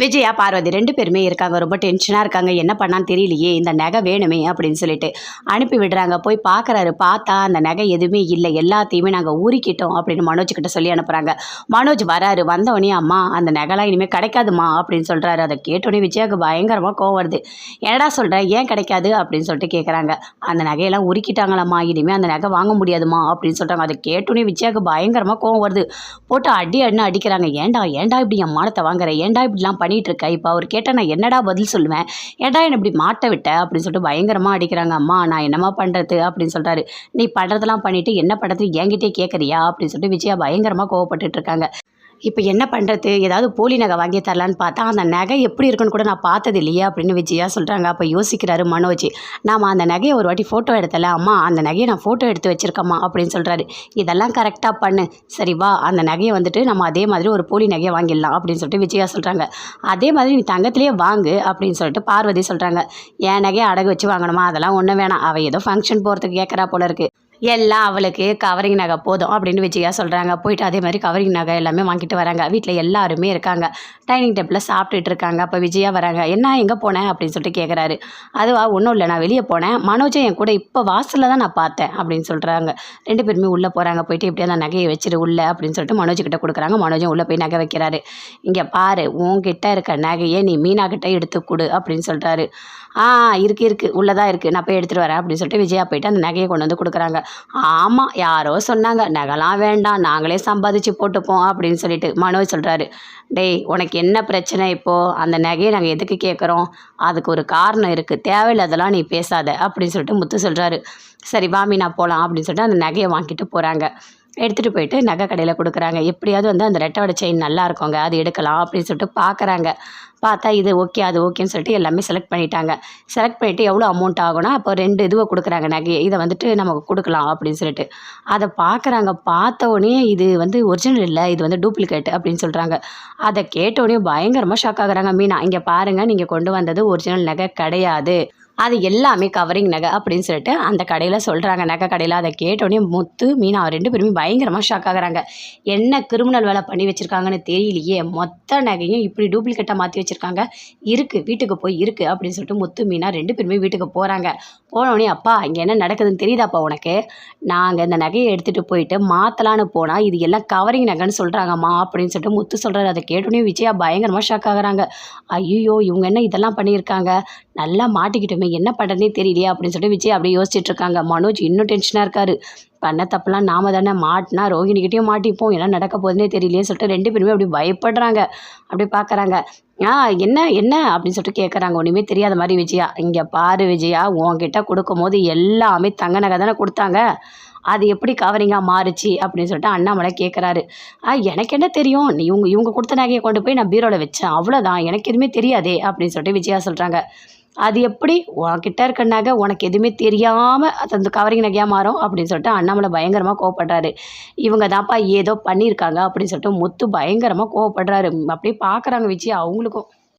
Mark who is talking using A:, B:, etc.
A: விஜயா பார்வதி ரெண்டு பேருமே இருக்காங்க. ரொம்ப டென்ஷனாக இருக்காங்க. என்ன பண்ணான்னு தெரியலையே. இந்த நகை வேணுமே அப்படின்னு சொல்லிட்டு அனுப்பி விடுறாங்க. போய் பார்க்குறாரு. பார்த்தா அந்த நகை எதுவுமே இல்லை. எல்லாத்தையுமே நாங்கள் ஊறிக்கிட்டோம் அப்படின்னு மனோஜ் கிட்ட சொல்லி அனுப்புகிறாங்க மனோஜ் வராரு. வந்தவொடனே அம்மா அந்த நகைலாம் இனிமேல் கிடைக்காதுமா அப்படின்னு சொல்கிறாரு அதை கேட்டோடனே விஜயாவுக்கு பயங்கரமாக கோவம் வருது. என்னடா சொல்கிறேன் ஏன் கிடைக்காது? அப்படின்னு சொல்லிட்டு கேட்குறாங்க அந்த நகையெல்லாம் உருக்கிட்டாங்களாம்மா. இனிமேல் அந்த நகை வாங்க முடியாதுமா அப்படின்னு சொல்கிறாங்க அதை கேட்டோடனே விஜயாவுக்கு பயங்கரமாக கோவம் வருது. போட்டு அடி அடின்னு அடிக்கிறாங்க. ஏன்டா? ஏன்டா இப்படி என் மானத்தை வாங்குற? ஏன்டா இப்படிலாம் பண்ணிட்டு இப்போ அவர் கேட்டால் நான் என்னடா பதில் சொல்லுவேன்? ஏடா என்னை இப்படி மாட்ட விட்ட? அப்படின்னு சொல்லிட்டு பயங்கரமாக அடிக்கிறாங்க. அம்மா நான் என்னம்மா பண்ணுறது அப்படின்னு சொல்கிறாரு நீ பண்ணுறதெல்லாம் பண்ணிவிட்டு என்ன பண்ணுறது என்கிட்டே கேட்குறியா அப்படின்னு சொல்லிட்டு விஜயா பயங்கரமாக கோவப்பட்டுட்ருக்காங்க இப்போ என்ன பண்ணுறது ஏதாவது போலி நகை வாங்கி தரலான்னு பார்த்தா அந்த நகை எப்படி இருக்குன்னு கூட நான் பார்த்தது இல்லையா அப்படின்னு விஜயா சொல்கிறாங்க அப்போ யோசிக்கிறாரு மனோஜ். நாம் அந்த நகையை ஒரு வாட்டி ஃபோட்டோ எடுத்தல அம்மா அந்த நகையை நான் ஃபோட்டோ எடுத்து வச்சிருக்கம்மா அப்படின்னு சொல்கிறாரு இதெல்லாம் கரெக்டாக பண்ணு. சரி வா. அந்த நகையை வந்துட்டு நம்ம அதே மாதிரி ஒரு போலி நகையை வாங்கிடலாம் அப்படின்னு சொல்லிட்டு விஜயா சொல்கிறாங்க அதே மாதிரி நீ தங்கத்திலேயே வாங்கு அப்படின்னு சொல்லிட்டு பார்வதி சொல்கிறாங்க என் நகையை அடகு வச்சு வாங்கணுமா? அதெல்லாம் ஒன்றும் வேணாம். அவள் ஏதோ ஃபங்க்ஷன் போகிறதுக்கு கேட்குறா போல இருக்குது எல்லாம் அவளுக்கு கவரிங் நகை போதும் அப்படின்னு விஜயா சொல்கிறாங்க போயிட்டு அதே மாதிரி கவரிங் நகை எல்லாமே வாங்கிட்டு வராங்க. வீட்டில் எல்லாருமே இருக்காங்க. டைனிங் டேபிளில் சாப்பிட்டுட்டு இருக்காங்க. அப்போ விஜயா வராங்க. என்ன எங்கே போனேன் அப்படின்னு சொல்லிட்டு கேட்குறாரு அதுவா ஒன்றும் இல்லை. நான் வெளியே போனேன். மனோஜை என் கூட இப்போ வாசலில் தான் நான் பார்த்தேன். அப்படின்னு சொல்கிறாங்க ரெண்டு பேருமே உள்ளே போகிறாங்க போயிட்டு இப்படியே அந்த நகையை வச்சிரு உள்ள அப்படின்னு சொல்லிட்டு மனோஜ் கிட்ட கொடுக்குறாங்க. மனோஜும் உள்ளே போய் நகை வைக்கிறாரு. இங்கே பாரு உன்கிட்ட இருக்க நகையை நீ மீனா கிட்ட எடுத்து கொடு அப்படின்னு சொல்கிறாரு ஆ இருக்குது இருக்குது உள்ளே உள்ளதாக இருக்குது நான் போய் எடுத்துகிட்டு வரேன் அப்படின்னு சொல்லிட்டு விஜயா போயிட்டு அந்த நகையை கொண்டு வந்து கொடுக்குறாங்க. ஆமாம் யாரோ சொன்னாங்க. நகைலாம் வேண்டாம் நாங்களே சம்பாதிச்சு போட்டுப்போம் அப்படின்னு சொல்லிட்டு மனோஜ் சொல்கிறாரு டேய் உனக்கு என்ன பிரச்சனை இப்போது அந்த நகையை நாங்கள் எதுக்கு கேட்குறோம் அதுக்கு ஒரு காரணம் இருக்குது தேவையில்லாதெல்லாம் நீ பேசாத அப்படின்னு சொல்லிட்டு முத்து சொல்கிறாரு சரி வாமி நான் போகலாம் அப்படின்னு சொல்லிட்டு அந்த நகையை வாங்கிட்டு போகிறாங்க எடுத்துகிட்டு போயிட்டு நகை கடையில் கொடுக்குறாங்க. எப்படியாவது வந்து அந்த ரெட்டோட செயின் நல்லா இருக்குங்க அது எடுக்கலாம் அப்படின்னு சொல்லிட்டு பார்க்குறாங்க பார்த்தா இது ஓகே அது ஓகேன்னு சொல்லிட்டு எல்லாமே செலக்ட் பண்ணிட்டாங்க. செலக்ட் பண்ணிவிட்டு எவ்வளோ அமௌண்ட் ஆகும்னா அப்போ ரெண்டு இதுவை கொடுக்குறாங்க நகையை. இதை வந்துட்டு நமக்கு கொடுக்கலாம் அப்படின்னு சொல்லிட்டு. அதை பார்க்குறாங்க பார்த்த உடனே இது வந்து ஒரிஜினல் இல்லை இது வந்து டூப்ளிகேட் அப்படின்னு சொல்கிறாங்க அதை கேட்ட உடனே பயங்கரமாக ஷாக் ஆகுறாங்க. மீனா இங்கே பாருங்கள் நீங்கள் கொண்டு வந்தது ஒரிஜினல் நகை கிடையாது. அது எல்லாமே கவரிங் நகை அப்படின்னு சொல்லிட்டு அந்த கடையில் சொல்கிறாங்க நகை கடையில் அதை கேட்டோடனே முத்து மீனா ரெண்டு பேருமே பயங்கரமாக ஷாக் ஆகுறாங்க. என்ன கிரிமினல் வேலை பண்ணி வச்சுருக்காங்கன்னு தெரியலையே. மொத்த நகையும் இப்படி டூப்ளிகேட்டாக மாற்றி வச்சுருக்காங்க. இருக்குது வீட்டுக்கு போய் இருக்குது அப்படின்னு சொல்லிட்டு முத்து மீனா ரெண்டு பேருமே வீட்டுக்கு போகிறாங்க போனோடனே அப்பா இங்கே என்ன நடக்குதுன்னு தெரியுதாப்பா உனக்கு? நாங்கள் இந்த நகையை எடுத்துகிட்டு போயிட்டு மாற்றலான்னு போனால் இது எல்லாம் கவரிங் நகைன்னு சொல்கிறாங்கம்மா அப்படின்னு சொல்லிட்டு முத்து சொல்கிறாரு அதை கேட்டோடனே விஜயா பயங்கரமாக ஷாக் ஆகுறாங்க. ஐயோ இவங்க என்ன இதெல்லாம் பண்ணியிருக்காங்க? நல்லா மாட்டிக்கிட்டோமே என்ன பண்ணுறதுனே தெரியலையே அப்படின்னு சொல்லிட்டு விஜய் அப்படியே யோசிச்சுட்டு இருக்காங்க. மனோஜ் இன்னும் டென்ஷனாக இருக்காரு. பண்ண தப்பெல்லாம் நாம தானே மாட்டினா ரோஹிணிக்கிட்டையும் மாட்டிப்போம். என்ன நடக்க போகுதுன்னே தெரியலையே சொல்லிட்டு ரெண்டு பேருமே அப்படி பயப்படுறாங்க. அப்படி பார்க்குறாங்க ஆ என்ன என்ன? அப்படின்னு சொல்லிட்டு கேட்குறாங்க ஒன்றுமே தெரியாத மாதிரி விஜயா இங்கே பாரு விஜயா உன்கிட்ட கொடுக்கும் போது எல்லாமே தங்க நகை தானே கொடுத்தாங்க. அது எப்படி கவரிங்காக மாறுச்சு? அப்படின்னு சொல்லிட்டு அண்ணாமலை கேட்குறாரு ஆ எனக்கு என்ன தெரியும்? நீ இவங்க இவங்க கொடுத்த நகையை கொண்டு போய் நான் பீரோவில் வச்சேன். அவ்வளோதான் எனக்கு எதுவுமே தெரியாதே அப்படின்னு சொல்லிட்டு விஜயா சொல்கிறாங்க அது எப்படி? உன்கிட்ட இருக்க நகை உனக்கு எதுவுமே தெரியாமல் அது அந்த கவரிங் நகையாக மாறும் அப்படின்னு சொல்லிட்டு அண்ணாமலை பயங்கரமாக கோவப்படுறாரு. இவங்க தான்ப்பா ஏதோ பண்ணியிருக்காங்க அப்படின்னு சொல்லிட்டு முத்து பயங்கரமாக கோவப்படுறாரு. அப்படியே பார்க்குறாங்க விஜய் அவங்களுக்கும்.